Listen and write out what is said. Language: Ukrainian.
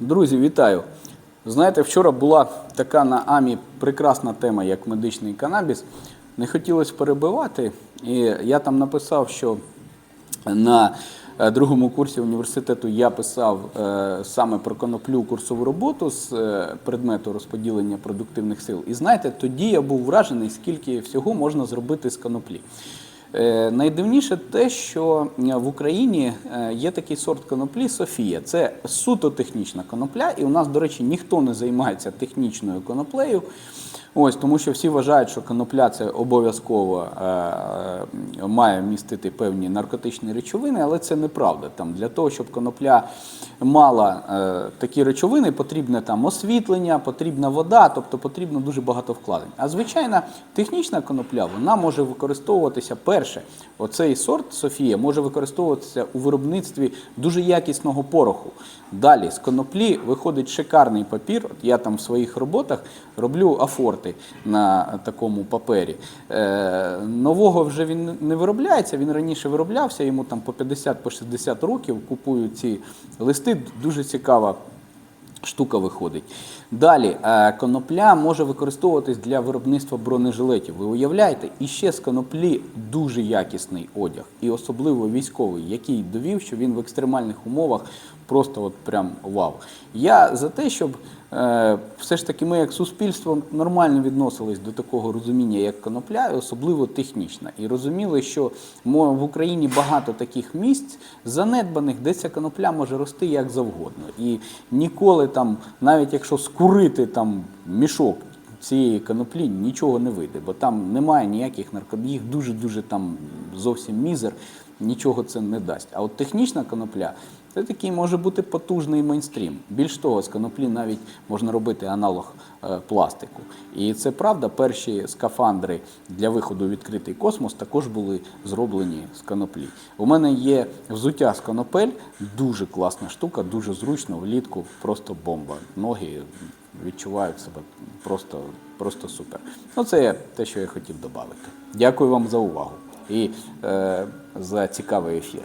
Друзі, вітаю! Знаєте, вчора була така на АМІ прекрасна тема, як медичний канабіс. Не хотілося перебивати, і я там написав, що на е, другому курсі університету я писав е, саме про коноплю курсову роботу з е, предмету розподілення продуктивних сил. І знаєте, тоді я був вражений, скільки всього можна зробити з коноплі. Е, Найдивніше те, що е, в Україні е, є такий сорт коноплі Софія. Це суто технічна конопля, і у нас, до речі, ніхто не займається технічною коноплею. Ось тому, що всі вважають, що конопля це обов'язково е, має містити певні наркотичні речовини, але це неправда. Там для того, щоб конопля мала е, такі речовини, потрібне там освітлення, потрібна вода, тобто потрібно дуже багато вкладень. А звичайна технічна конопля вона може використовуватися перше. Оцей сорт Софія може використовуватися у виробництві дуже якісного пороху. Далі з коноплі виходить шикарний папір. От я там в своїх роботах роблю афорти на такому папері. Е, нового вже він не виробляється. Він раніше вироблявся, йому там по 50 по 60 років купують ці листи. Дуже цікава штука виходить. Далі, е, конопля може використовуватись для виробництва бронежилетів. Ви уявляєте? І ще з коноплі дуже якісний одяг, і особливо військовий, який довів, що він в екстремальних умовах просто от прям вау. Я за те, щоб все ж таки ми як суспільство нормально відносились до такого розуміння, як конопля, особливо технічна. І розуміли, що в Україні багато таких місць занедбаних, де ця конопля може рости як завгодно. І ніколи там, навіть якщо скурити там мішок цієї коноплі, нічого не вийде, бо там немає ніяких наркотиків, їх дуже-дуже там зовсім мізер, нічого це не дасть. А от технічна конопля це такий може бути потужний мейнстрім. Більш того, з коноплі навіть можна робити аналог е, пластику. І це правда, перші скафандри для виходу у відкритий космос також були зроблені з коноплі. У мене є взуття з конопель, дуже класна штука, дуже зручно, влітку просто бомба. Ноги відчувають себе просто, просто супер. Ну, це те, що я хотів додати. Дякую вам за увагу і е, за цікавий ефір.